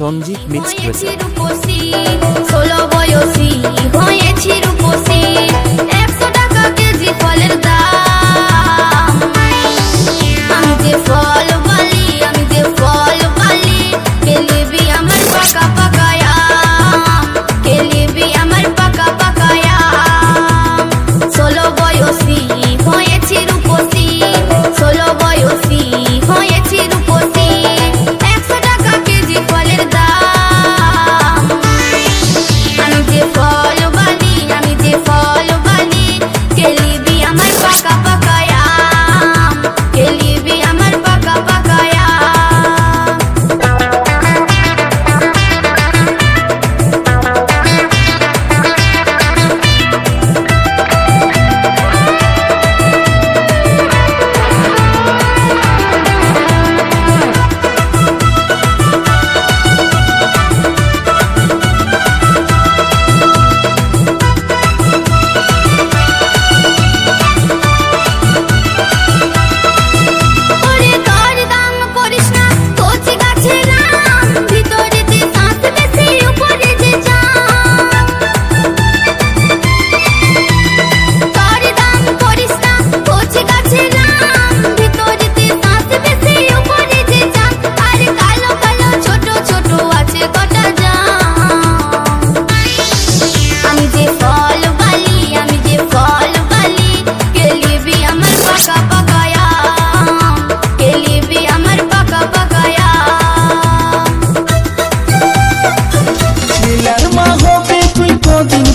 Sanjit mix dresser ষোলো বয়সী হয়েছি রূপসী। একশো টাকা কেজি ফলের দাম।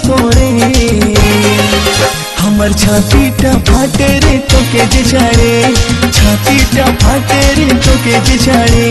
तोरे हमर छाती टा फाटे रे तो के जिछाड़े छाती टा फाटे रे तो के जिछाड़े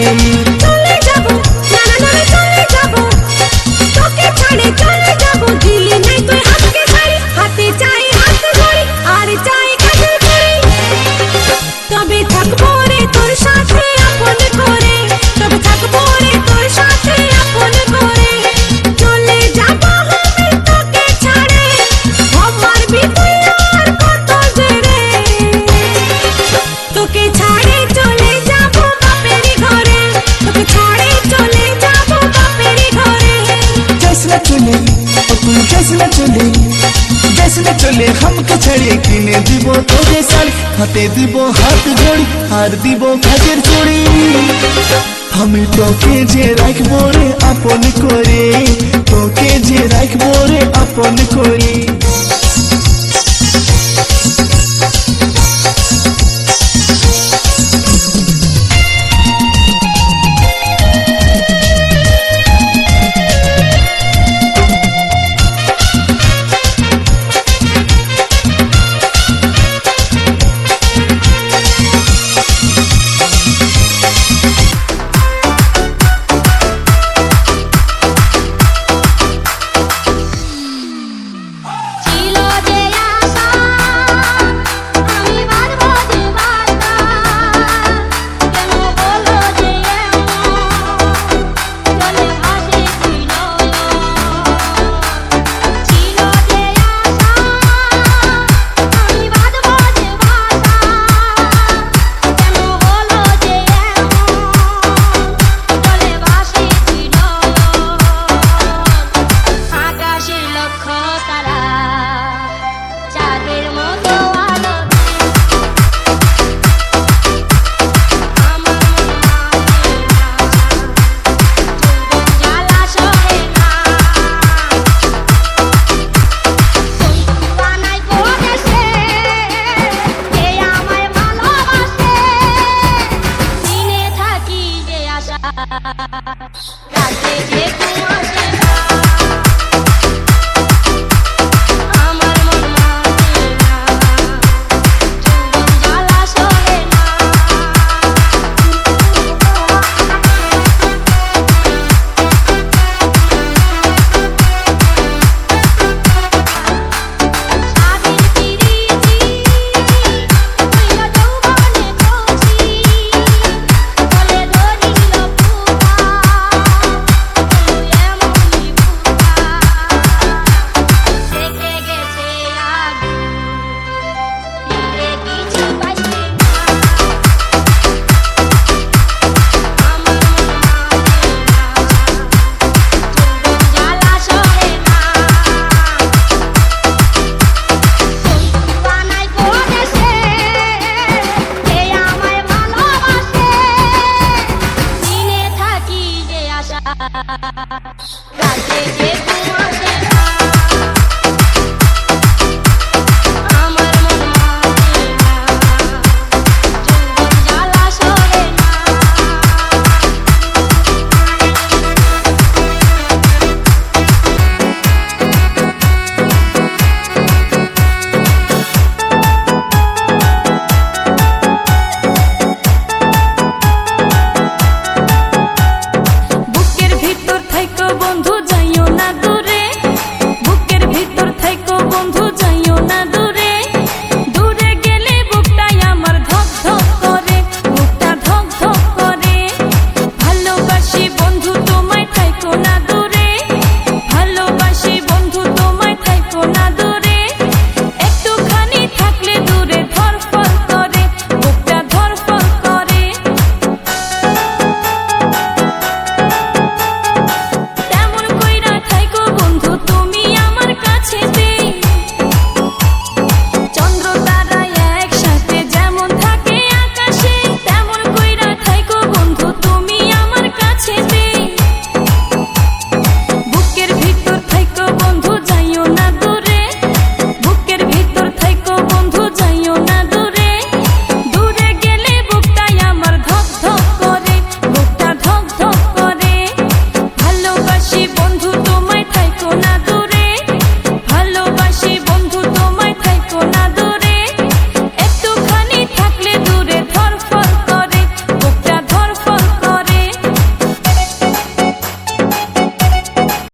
ছেড়ে কিনে দিব তোরে শাড়ি, হাতে দিব হাত ঘড়ি আর দিব কাজের চড়ি। আমি তোকে যে রাখব রে, আপন করে, তোকে যে রাখব রে, আপন করে। রাতে Cadê Diego?